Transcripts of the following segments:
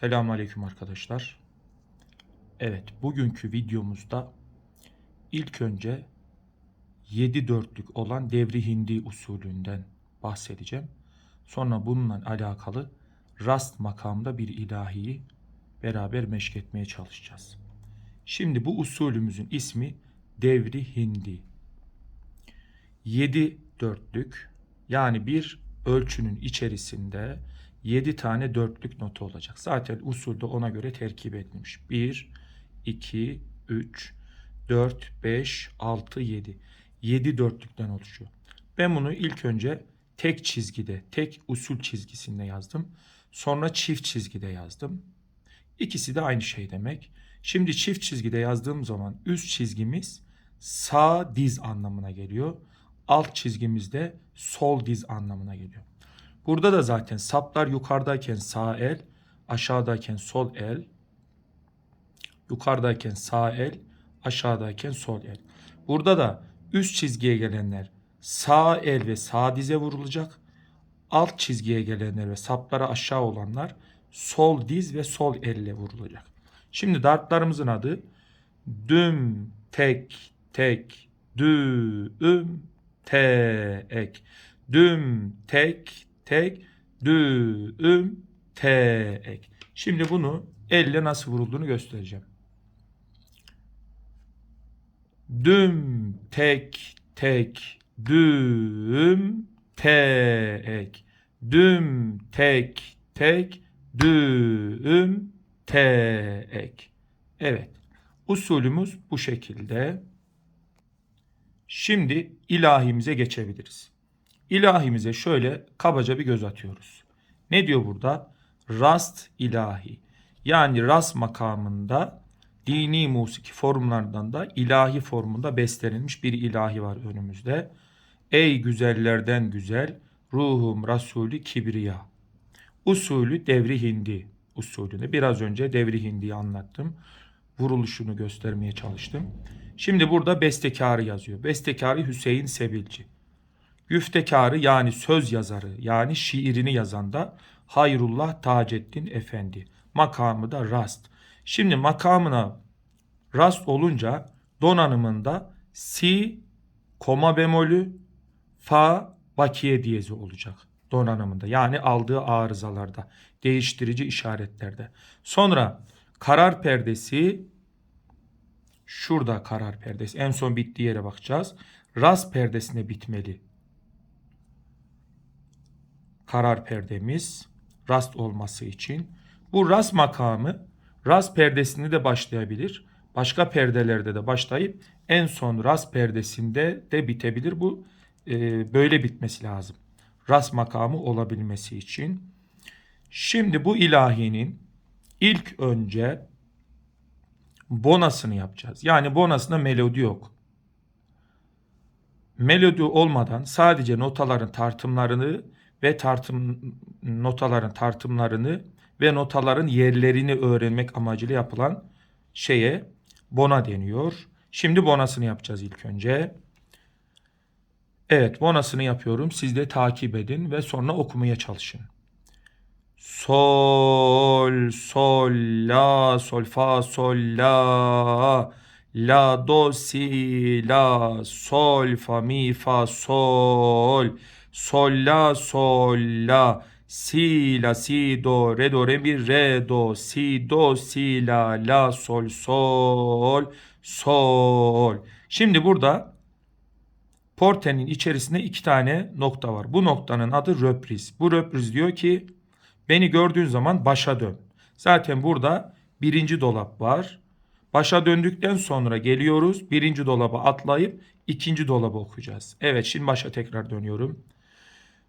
Selamünaleyküm arkadaşlar. Evet, bugünkü videomuzda ilk önce 7 dörtlük olan devri hindi usulünden bahsedeceğim. Sonra bununla alakalı rast makamda bir ilahiyi beraber meşk etmeye çalışacağız. Şimdi bu usulümüzün ismi devri hindi. 7 dörtlük yani bir ölçünün içerisinde 7 tane dörtlük nota olacak. Zaten usulde ona göre terkip edilmiş. 1, 2, 3, 4, 5, 6, 7. 7 dörtlükten oluşuyor. Ben bunu ilk önce tek çizgide, tek usul çizgisinde yazdım. Sonra çift çizgide yazdım. İkisi de aynı şey demek. Şimdi çift çizgide yazdığım zaman üst çizgimiz sağ diz anlamına geliyor. Alt çizgimiz de sol diz anlamına geliyor. Burada da zaten saplar yukarıdayken sağ el, aşağıdayken sol el, yukarıdayken sağ el, aşağıdayken sol el. Burada da üst çizgiye gelenler sağ el ve sağ dize vurulacak. Alt çizgiye gelenler ve saplara aşağı olanlar sol diz ve sol elle vurulacak. Şimdi dartlarımızın adı düm, tek, tek, düüm, tek. Düm, tek, tek, düüm, tek. Şimdi bunu elle nasıl vurulduğunu göstereceğim. Düm, tek, tek, düüm, tek. Düm, tek, tek, düüm, tek. Evet. Usulümüz bu şekilde. Şimdi ilahimize geçebiliriz. İlahimize şöyle kabaca bir göz atıyoruz. Ne diyor burada? Rast ilahi. Yani rast makamında dini musiki formlardan da ilahi formunda beslenilmiş bir ilahi var önümüzde. Ey güzellerden güzel ruhum Rasulü Kibriya. Usulü devri hindi usulünü. Biraz önce devri hindiyi anlattım. Vuruluşunu göstermeye çalıştım. Şimdi burada bestekarı yazıyor. Bestekarı Hüseyin Sebilci. Güftekarı yani söz yazarı yani şiirini yazan da Hayrullah Taceddin Efendi. Makamı da rast. Şimdi makamına rast olunca donanımında si koma bemolü fa bakiye diyezi olacak donanımında. Yani aldığı arızalarda, değiştirici işaretlerde. Sonra karar perdesi şurada karar perdesi. En son bittiği yere bakacağız. Rast perdesine bitmeli. Karar perdemiz rast olması için. Bu rast makamı rast perdesinde de başlayabilir. Başka perdelerde de başlayıp en son rast perdesinde de bitebilir. Bu e, böyle bitmesi lazım. Rast makamı olabilmesi için. Şimdi bu ilahinin ilk önce bonasını yapacağız. Yani bonasında melodi yok. Melodi olmadan sadece notaların tartımlarını ve tartım notaların tartımlarını ve notaların yerlerini öğrenmek amacıyla yapılan şeye bona deniyor. Şimdi bonasını yapacağız ilk önce. Evet bonasını yapıyorum. Siz de takip edin ve sonra okumaya çalışın. Sol, sol, la, sol, fa, sol, la, la, do, si, la, sol, fa, mi, fa, sol, sol, la, sol, la, si, la, si, do, re, do, re, mi, re, do, si, do, si, la, la, sol, sol, sol. Şimdi burada portenin içerisinde iki tane nokta var. Bu noktanın adı röpriz. Bu röpriz diyor ki Beni gördüğün zaman başa dön. Zaten burada birinci dolap var. Başa döndükten sonra geliyoruz. Birinci dolaba atlayıp ikinci dolabı okuyacağız. Evet şimdi başa tekrar dönüyorum.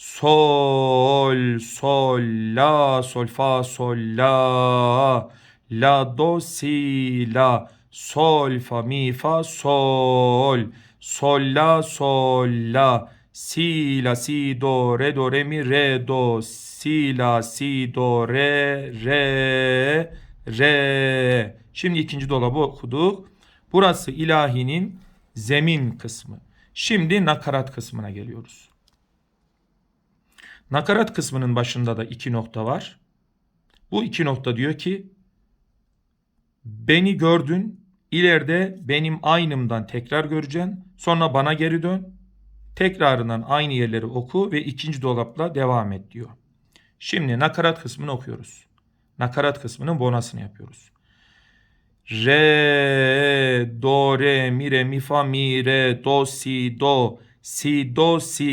Sol, sol, la, sol, fa, sol, la, la, do, si, la, sol, fa, mi, fa, sol, sol, la, sol, la, si, la, si, do, re, do, re, mi, re, do, si, la, si, do, re, re, re. Şimdi ikinci dolabı okuduk. Burası ilahinin zemin kısmı. Şimdi nakarat kısmına geliyoruz. Nakarat kısmının başında da iki nokta var. Bu iki nokta diyor ki beni gördün ileride benim aynımdan tekrar göreceksin. Sonra bana geri dön. Tekrarından aynı yerleri oku ve ikinci dolapla devam et diyor. Şimdi nakarat kısmını okuyoruz. Nakarat kısmının bonasını yapıyoruz. Re, do, re, mi, re, mi, fa, mi, re, do, si, do, si, do, si,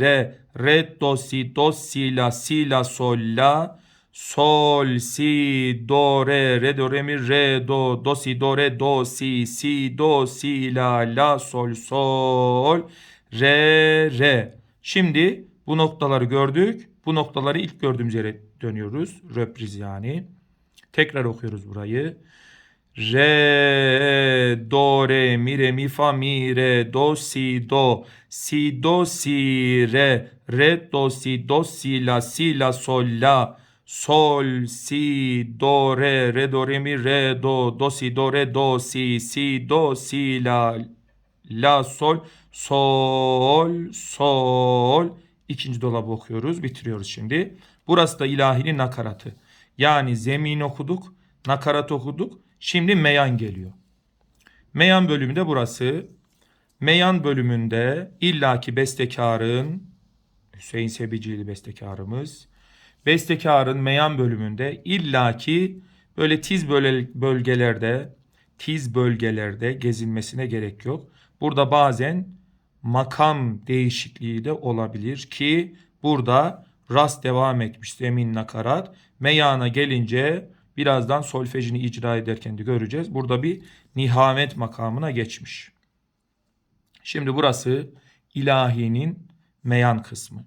re, re, do, si, do, si, la, si, la, sol, la, sol, si, do, re, re, do, re, mi, re, do, do, si, do, re, do, si, si, do, si, la, la, sol, sol, re, re. Şimdi bu noktaları gördük. Bu noktaları ilk gördüğümüz yere dönüyoruz. Röpriz yani. Tekrar okuyoruz burayı. Re, do, re, mi, re, mi, fa, mi, re, do, si, do, si, do, si, re, re, do, si, do, si, la, si, la, sol, la, sol, si, do, re, re, do, re, mi, re, do, do, si, do, re, do, si, si, do, si, la, la, sol, sol, sol. İkinci dolabı okuyoruz. Bitiriyoruz şimdi. Burası da ilahinin nakaratı. Yani zemin okuduk, nakarat okuduk. Şimdi meyan geliyor. Meyan bölümünde burası. Meyan bölümünde illaki bestekarın Hüseyin Sebicili bestekarımız. Bestekarın meyan bölümünde illaki böyle tiz bölgelerde tiz bölgelerde gezinmesine gerek yok. Burada bazen makam değişikliği de olabilir ki burada rast devam etmiş zemin nakarat. Meyana gelince birazdan solfejini icra ederken de göreceğiz. Burada bir nihamet makamına geçmiş. Şimdi burası ilahinin meyan kısmı.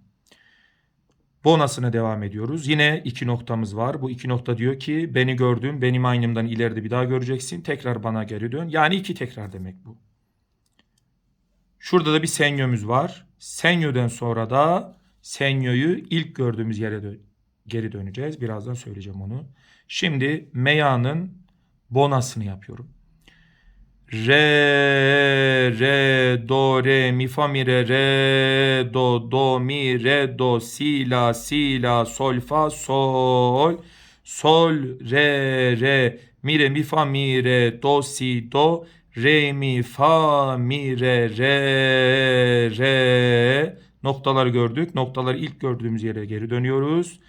Bonasına devam ediyoruz. Yine iki noktamız var. Bu iki nokta diyor ki beni gördün, benim aynımdan ileride bir daha göreceksin. Tekrar bana geri dön. Yani iki tekrar demek bu. Şurada da bir senyömüz var. Senyöden sonra da senyoyu ilk gördüğümüz yere dö- geri döneceğiz. Birazdan söyleyeceğim onu. Şimdi meyanın bonasını yapıyorum. Re, re, do, re, mi, fa, mi, re, re, do, do, mi, re, do, si, la, si, la, sol, fa, sol, sol, re, re, mi, re, mi, fa, mi, re, do, si, do, re, mi, fa, mi, re, re, re. Noktaları gördük. Noktaları ilk gördüğümüz yere geri dönüyoruz.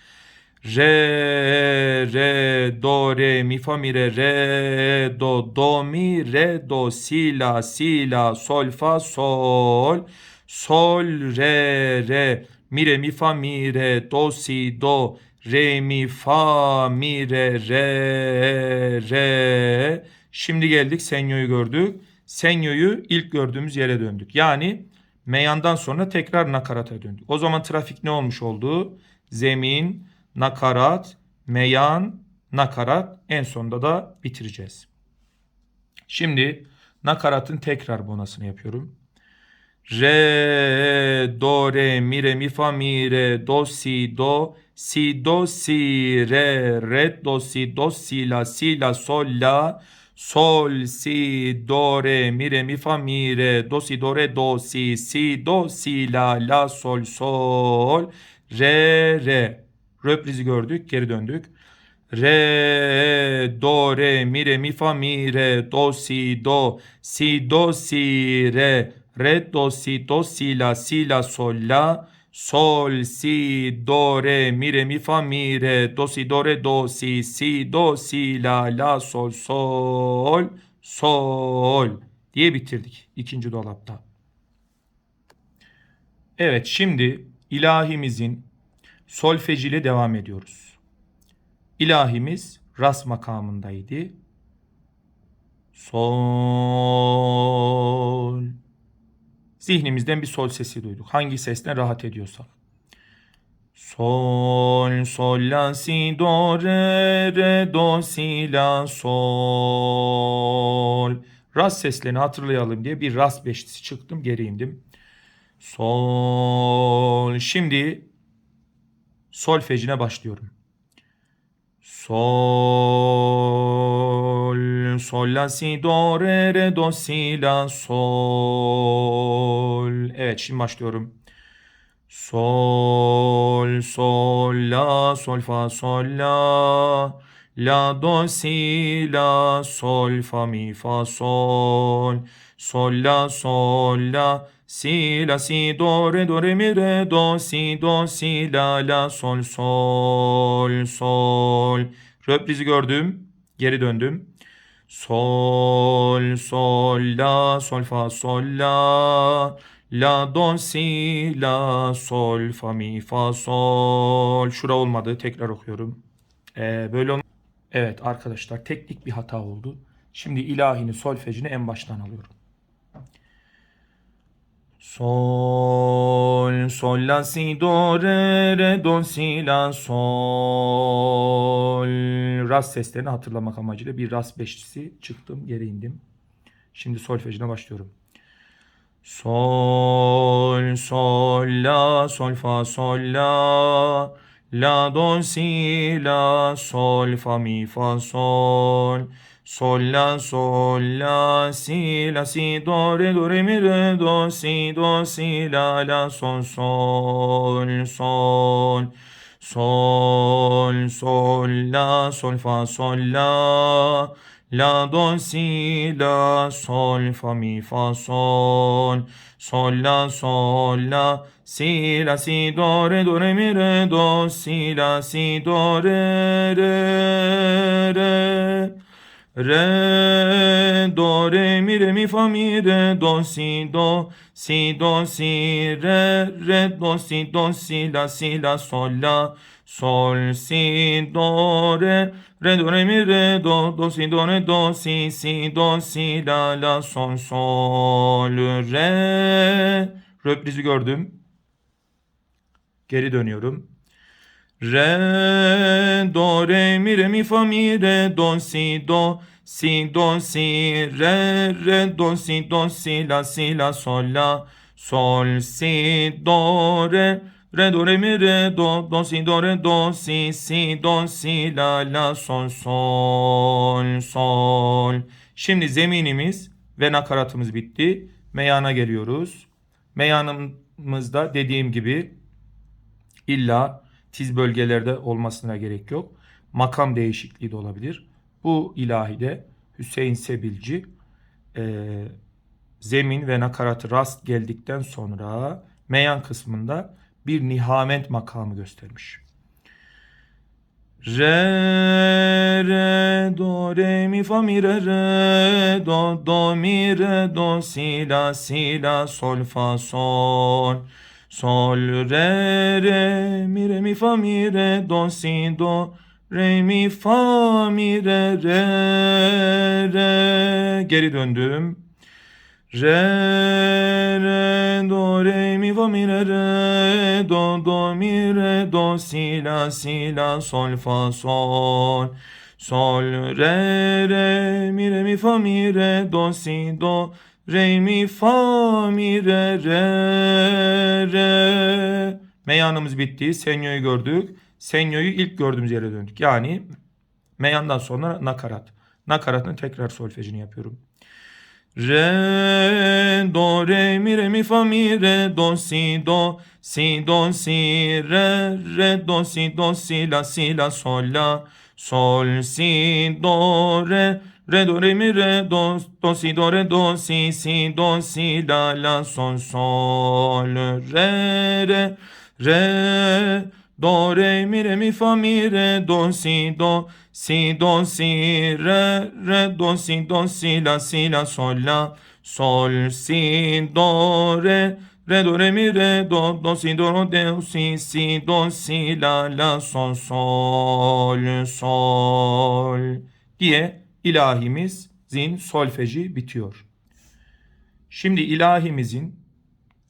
Re, re, do, re, mi, fa, mi, re, re, do, do, mi, re, do, si, la, si, la, sol, fa, sol, sol, re, re, mi, re, mi, fa, mi, re, do, si, do, re, mi, fa, mi, re, re, re. Şimdi geldik senyoyu gördük. Senyoyu ilk gördüğümüz yere döndük. Yani meyandan sonra tekrar nakarata döndük. O zaman trafik ne olmuş oldu? Zemin, nakarat, meyan, nakarat en sonunda da bitireceğiz. Şimdi nakaratın tekrar bonasını yapıyorum. Re, do, re, mi, re, mi, fa, mi, re, do, si, do, si, do, si, re, re, do, si, do, si, la, si, la, sol, la, sol, si, do, re, mi, re, mi, fa, mi, re, do, si, do, re, do, si, si, do, si, la, la, sol, sol, re, re. Röprizi gördük, geri döndük. Re, do, re, mi, re, mi, fa, mi, re, do, si, do, si, do, si, re, re, do, si, do, si, la, si, la, sol, la, sol, si, do, re, mi, re, mi, fa, mi, re, do, si, do, re, do, si, si, do, si, la, la, sol, sol, sol diye bitirdik ikinci dolapta. Evet şimdi ilahimizin solfejiyle devam ediyoruz. İlahimiz ras makamındaydı. Sol. Zihnimizden bir sol sesi duyduk. Hangi sesten rahat ediyorsak. Sol, sol, la, si, do, re, re, do, si, la, sol. Ras seslerini hatırlayalım diye bir ras beşlisi çıktım, geri indim. Sol. Şimdi solfejine başlıyorum. Sol, sol, la, si, do, re, re, do, si, la, sol. Evet şimdi başlıyorum. Sol, sol, la, sol, fa, sol, la. La, do, si, la, sol, fa, mi, fa, sol. Sol, la, sol, la. Si, la, si, do, re, do, re, mi, re, do, si, do, si, la, la, sol, sol, sol. Röprizi gördüm. Geri döndüm. Sol, sol, la, sol, fa, sol, la. La, do, si, la, sol, fa, mi, fa, sol. Şura olmadı. Tekrar okuyorum. Ee, böyle olm- Evet arkadaşlar teknik bir hata oldu. Şimdi ilahini, solfejini en baştan alıyorum. Sol, sol, la, si, do, re, re, do, si, la, sol. Ras seslerini hatırlamak amacıyla bir ras beşlisi çıktım, geri indim. Şimdi solfejine başlıyorum. Sol, sol, la, sol, fa, sol, la. La, do, si, la, sol, fa, mi, fa, sol. Sol, la, sol, la, si, la, si, do, re, do, re, mi, re, do, si, do, si, la, la, sol, sol, sol. Sol, sol, la, sol, fa, sol, la. La, do, si, la, sol, fa, mi, fa, sol. Sol, la, sol, la. Si, la, si, do, re, do, re, mi, re, do, si, la, si, do, re, re, re. Re, do, re, mi, re, mi, fa, mi, re, do, si, do, si, do, si, re, re, do, si, do, si, la, si, la, sol, la, sol, si, do, re, re, do, re, mi, re, do, do, si, do, re, do, si, si, do, si, la, la, sol, sol, re. Röprizi gördüm. Geri dönüyorum. Re, do, re, mi, re, mi, fa, mi, re, do, si, do, si, do, si, re, re, do, si, do, si, la, si, la, sol, la, sol, si, do, re, re, do, re, mi, re, do, do, si, do, re, do, si, si, do, si, la, la, sol, sol, sol. Şimdi zeminimiz ve nakaratımız bitti. Meyana geliyoruz. Meyanımızda dediğim gibi İlla tiz bölgelerde olmasına gerek yok. Makam değişikliği de olabilir. Bu ilahide Hüseyin Sebilci e, zemin ve nakaratı rast geldikten sonra meyan kısmında bir nihamet makamı göstermiş. Re, re, do, re, mi, fa, mi, re, re, do, do, mi, re, do, si, la, si, la, sol, fa, sol. Sol, re, re, mi, re, mi, fa, mi, re, do, si, do, re, mi, fa, mi, re, re, re. Geri döndüm. Re, re, do, re, mi, fa, mi, re, re, do, do, mi, re, do, si, la, si, la, sol, fa, sol. Sol, re, re, mi, re, mi, fa, mi, re, do, si, do, re, mi, fa, mi, re, re, re. Meyanımız bitti. Senyo'yu gördük. Senyo'yu ilk gördüğümüz yere döndük. Yani meyandan sonra nakarat. Nakaratın tekrar solfejini yapıyorum. Re, do, re, mi, re, mi, fa, mi, re, do, si, do, si, do, si, re, re, do, si, do, si, la, si, la, sol, la, sol, si, do, re, re, do, re, mi, re, do, do, si, do, re, do, si, si, do, si, la, la, sol, sol, re, re, re, do, re, mi, re, mi, fa, mi, re, do, si, do, si, do, si, re, re, do, si, do, si, la, si, la, sol, la, sol, si, do, re, re, do, re, mi, re, do, do, si, do, de, si, si, do, si, la, la, sol, sol, sol diye ilahimizin solfeji bitiyor. Şimdi ilahimizin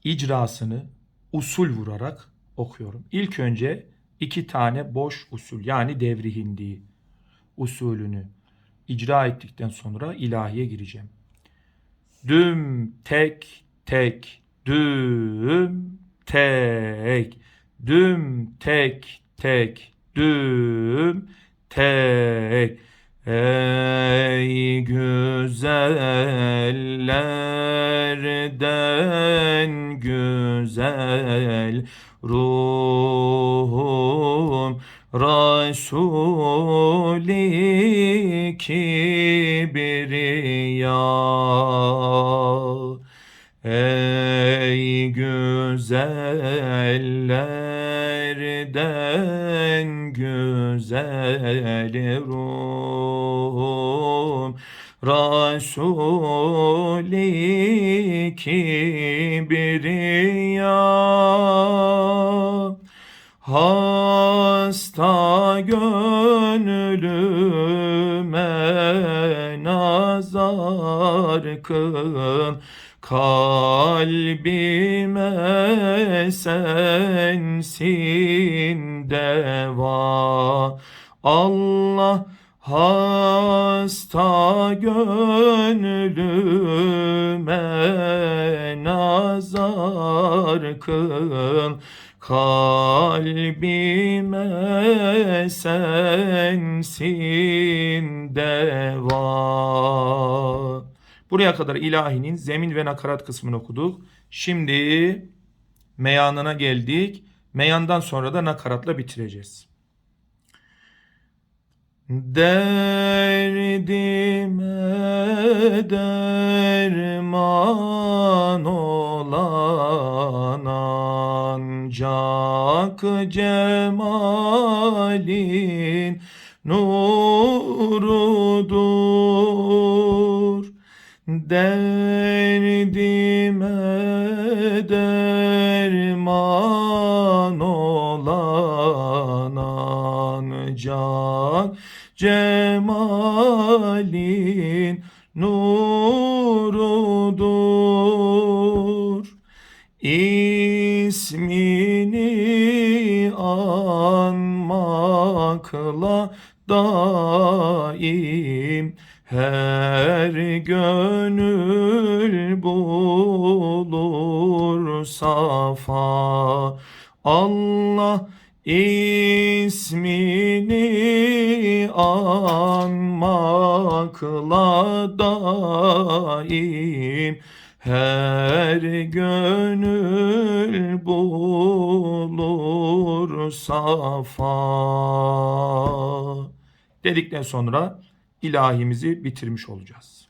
icrasını usul vurarak okuyorum. İlk önce iki tane boş usul yani devri hindi usulünü icra ettikten sonra ilahiye gireceğim. Düm tek tek düm tek düm tek tek düm tek Ey güzellerden güzel ruhum Resul-i Kibriya. Ey güzellerden güzel ruhum Resul-i Kibriya Hasta gönlüme nazar kıl. Kalbime sensin deva. Allah hasta gönlüme nazar kıl Kalbime sensin deva. Buraya kadar ilahinin zemin ve nakarat kısmını okuduk. Şimdi meyanına geldik. Meyandan sonra da nakaratla bitireceğiz. Derdime derman olan ancak cemalin nurudur. Derdime derman ancak cemalin nurudur. İsmini anmakla daim her gönül bulur safa. Allah ismini anmakla daim her gönül bulur safa. Dedikten sonra ilahimizi bitirmiş olacağız.